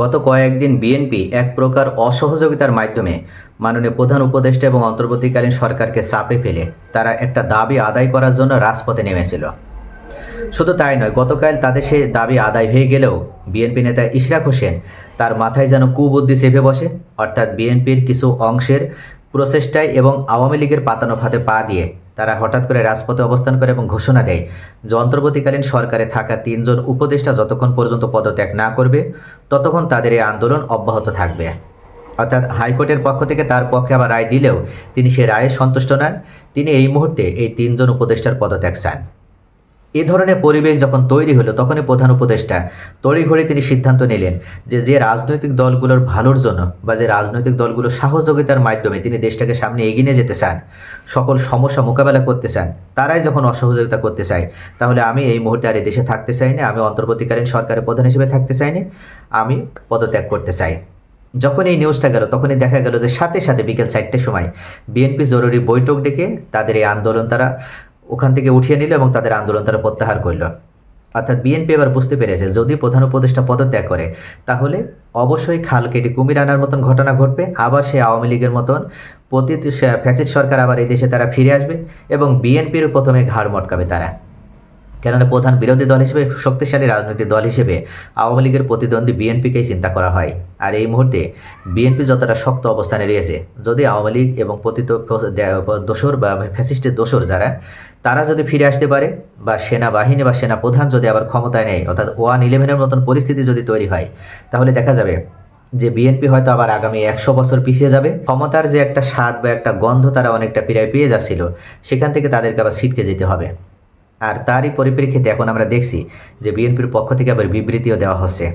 গত কয়েকদিন বিএনপি এক প্রকার অসহযোগিতার মাধ্যমে মাননীয় প্রধান উপদেষ্টা এবং অন্তর্বর্তীকালীন সরকারকে চাপে ফেলে তারা একটা দাবি আদায় করার জন্য রাজপথে নেমেছিল। শুধু তাই নয়, গতকাল তাদের সেই দাবি আদায় হয়ে গেলেও বিএনপি নেতা ইশরাক হোসেন তার মাথায় যেন কুবুদ্ধি চেপে বসে, অর্থাৎ বিএনপির কিছু অংশের প্রচেষ্টায় এবং আওয়ামী লীগের পাতানো ফাতে পা দিয়ে তারা হঠাৎ করে রাজপথে অবস্থান করে এবং ঘোষণা দেয় যে অন্তর্বর্তীকালীন সরকারে থাকা তিনজন উপদেষ্টা যতক্ষণ পর্যন্ত পদত্যাগ না করবে, ততক্ষণ তাদের এই আন্দোলন অব্যাহত থাকবে। অর্থাৎ হাইকোর্টের পক্ষ থেকে তার পক্ষে আবার রায় দিলেও তিনি সে রায়ে সন্তুষ্ট নন। তিনি এই মুহূর্তে এই তিনজন উপদেষ্টার পদত্যাগ চান। এ ধরনের পরিবেশ যখন তৈরি হলো, তখনই প্রধান উপদেষ্টা তড়িঘড়ি তিনি সিদ্ধান্ত নিলেন যে যে রাজনৈতিক দলগুলোর ভালোর জন্য বা যে রাজনৈতিক দলগুলোর সহযোগিতার মাধ্যমে তিনি দেশটাকে সামনে এগিয়ে নিয়ে যেতে চান, সকল সমস্যা মোকাবেলা করতে চান, তারাই যখন অসহযোগিতা করতে চায়, তাহলে আমি এই মুহূর্তে আর এই দেশে থাকতে চাই না, আমি অন্তর্বর্তীকালীন সরকারের প্রধান হিসেবে থাকতে চাই না, আমি পদত্যাগ করতে চাই। যখন এই নিউজটা গেল, তখনই দেখা গেল যে, সাথে সাথে বিকেল চারটের সময় বিএনপি জরুরি বৈঠক ডেকে তাদের এই আন্দোলন তারা ওখান থেকে উঠিয়ে নিল এবং তাদের আন্দোলন তারা প্রত্যাহার করল। অর্থাৎ বিএনপি এবার বুঝতে পেরেছে, যদি প্রধান উপদেষ্টা পদত্যাগ করে, তাহলে অবশ্যই খাল কেটে কুমির আনার মতন ঘটনা ঘটবে। আবার সে আওয়ামী লীগের মতন প্রতি ফ্যাসিস্ট সরকার আবার এই দেশে তারা ফিরে আসবে এবং বিএনপির প্রথমে ঘাড় মটকাবে তারা। কেননা প্রধান বিরোধী দল হিসেবে শক্তিশালী রাজনৈতিক দল হিসেবে আওয়ামী লীগের প্রতিদ্বন্দ্বী বিএনপিকেই চিন্তা করা হয়। আর এই মুহূর্তে বিএনপি যতটা শক্ত অবস্থানে রয়েছে, যদি আওয়ামী লীগ এবং পতিত দোসর বা ফ্যাসিস্টের দোসর যারা, তারা যদি ফিরে আসতে পারে বা সেনাবাহিনী বা সেনা প্রধান যদি আবার ক্ষমতায় নেয়, অর্থাৎ ওয়ান ইলেভেনের মতন পরিস্থিতি যদি তৈরি হয়, তাহলে দেখা যাবে যে বিএনপি হয়তো আবার আগামী একশো বছর পিছিয়ে যাবে। ক্ষমতার যে একটা স্বাদ বা একটা গন্ধ তারা অনেকটা প্রায় পেয়ে যাচ্ছিল, সেখান থেকে তাদেরকে আবার ছিটকে যেতে হবে। আর তারই পরিপ্রেক্ষিতে এখন আমরা দেখছি যে বিএনপির পক্ষ থেকে আবার বিবৃতিও দেওয়া হচ্ছে।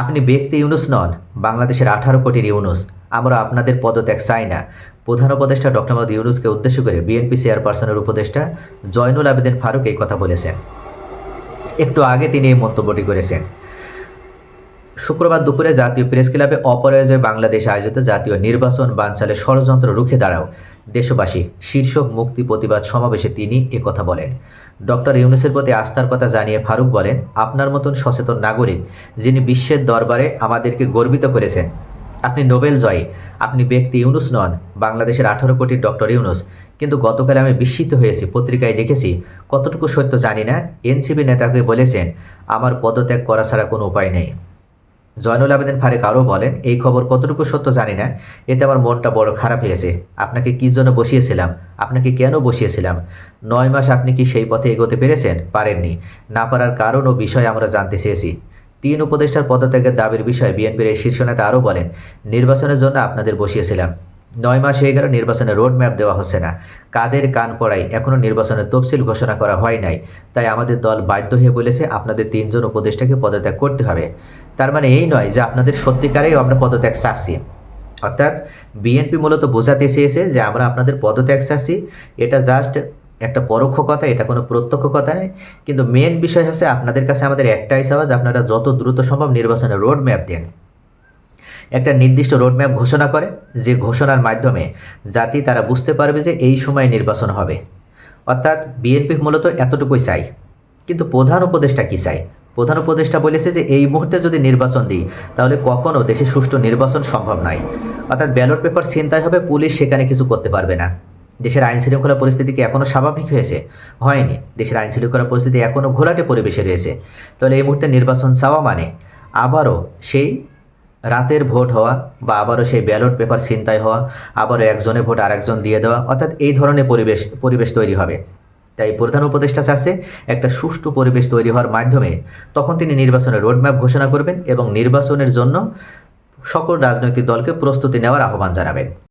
আপনি ব্যক্তি ইউনুস নন, বাংলাদেশের আঠারো কোটির ইউনুস। আমরা আপনাদের পদত্যাগ চাই না। প্রধান উপদেষ্টা ডক্টর মোহাম্মদ ইউনুসকে উদ্দেশ্য করে বিএনপি চেয়ারপারসনের উপদেষ্টা জয়নুল আবেদিন ফারুক এই কথা বলেছেন। একটু আগে তিনি এই মন্তব্যটি করেছেন। শুক্রবার দুপুরে জাতীয় প্রেস ক্লাবে অপরাজয় বাংলাদেশ আয়োজিত জাতীয় নির্বাচন বানচালে ষড়যন্ত্র রুখে দাঁড়াও। দেশবাসী, শীর্ষক মুক্তি প্রতিবাদ সমাবেশে তিনি কথা বলেন। ডক্টর ইউনুসের প্রতি আস্থার কথা জানিয়ে ফারুক বলেন, আপনার মতন সচেতন নাগরিক যিনি বিশ্বের দরবারে আমাদেরকে গর্বিত করেছেন, আপনি নোবেল জয়ী, আপনি ব্যক্তি ইউনুস নন, বাংলাদেশের আঠারো কোটির ডক্টর ইউনুস। কিন্তু গতকাল আমি বিস্মিত হয়েছি, পত্রিকায় দেখেছি, কতটুকু সত্য জানি না। এনসিপি নেতাকে বলেছেন, আমার পদত্যাগ করা ছাড়া কোনো উপায় নেই। জয়নুল আবেদিন ফারেক আরও বলেন, এই খবর কতটুকু সত্য জানি না। এতে আমার মনটা বড় খারাপ হয়েছে। আপনাকে কী জন্য বসিয়েছিলাম? আপনাকে কেন বসিয়েছিলাম? নয় মাস আপনি কি সেই পথে এগোতে পেরেছেন? পারেননি। না পারার কারণ ও বিষয় আমরা জানতে চেয়েছি। তিন উপদেষ্টার পদত্যাগের দাবির বিষয়ে বিএনপির এই শীর্ষ নেতা আরও বলেন, নির্বাচনের জন্য আপনাদের বসিয়েছিলাম। নয় মাস হয়ে গেল নির্বাচনের রোড ম্যাপ দেওয়া হচ্ছে না। কাদের কান পড়াই এখনও নির্বাচনের তফসিল ঘোষণা করা হয় নাই। তাই আমাদের দল বাধ্য হয়ে বলেছে আপনাদের তিনজন উপদেষ্টাকে পদত্যাগ করতে হবে। তার মানে এই নয় যে আপনাদের সত্যিকারেই আমরা পদত্যাগ চাচ্ছি। অর্থাৎ বিএনপি মূলত বোঝাতে চেয়েছে যে আমরা আপনাদের পদত্যাগ চাচ্ছি। এটা জাস্ট একটা পরোক্ষ কথা, এটা কোনো প্রত্যক্ষ কথা নেই কিন্তু মেন বিষয় হচ্ছে আপনাদের কাছে আমাদের একটাই চাওয়া যে আপনারা যত দ্রুত সম্ভব নির্বাচনের রোড ম্যাপ দেন। একটা নির্দিষ্ট রোডম্যাপ ঘোষণা করে, যে ঘোষণার মাধ্যমে জাতি তারা বুঝতে পারবে যে এই সময় নির্বাচন হবে। অর্থাৎ বিএনপি মূলত এতটুকুই চাই। কিন্তু প্রধান উপদেষ্টা কী চাই? প্রধান উপদেষ্টা বলেছে যে এই মুহূর্তে যদি নির্বাচন দিই, তাহলে কখনও দেশে সুষ্ঠু নির্বাচন সম্ভব নয়। অর্থাৎ ব্যালট পেপার ছিনতাই হবে, পুলিশ সেখানে কিছু করতে পারবে না। দেশের আইন শৃঙ্খলা পরিস্থিতি কি এখনও স্বাভাবিক হয়েছে? হয়নি। দেশের আইন শৃঙ্খলা পরিস্থিতি এখনও ঘোলাটে পরিবেশে রয়েছে। তাহলে এই মুহূর্তে নির্বাচন চাওয়া মানে আবারও সেই রাতের ভোট হওয়া বা আবারও সেই ব্যালট পেপার ছিনতাই হওয়া, আবারও একজনে ভোট আরেকজন দিয়ে দেওয়া, অর্থাৎ এই ধরনের পরিবেশ পরিবেশ তৈরি হবে। তাই প্রধান উপদেষ্টা চাচ্ছে একটা সুষ্ঠু পরিবেশ তৈরি হওয়ার মাধ্যমে তখন তিনি নির্বাচনের রোডম্যাপ ঘোষণা করবেন এবং নির্বাচনের জন্য সকল রাজনৈতিক দলকে প্রস্তুতি নেওয়ার আহ্বান জানাবেন।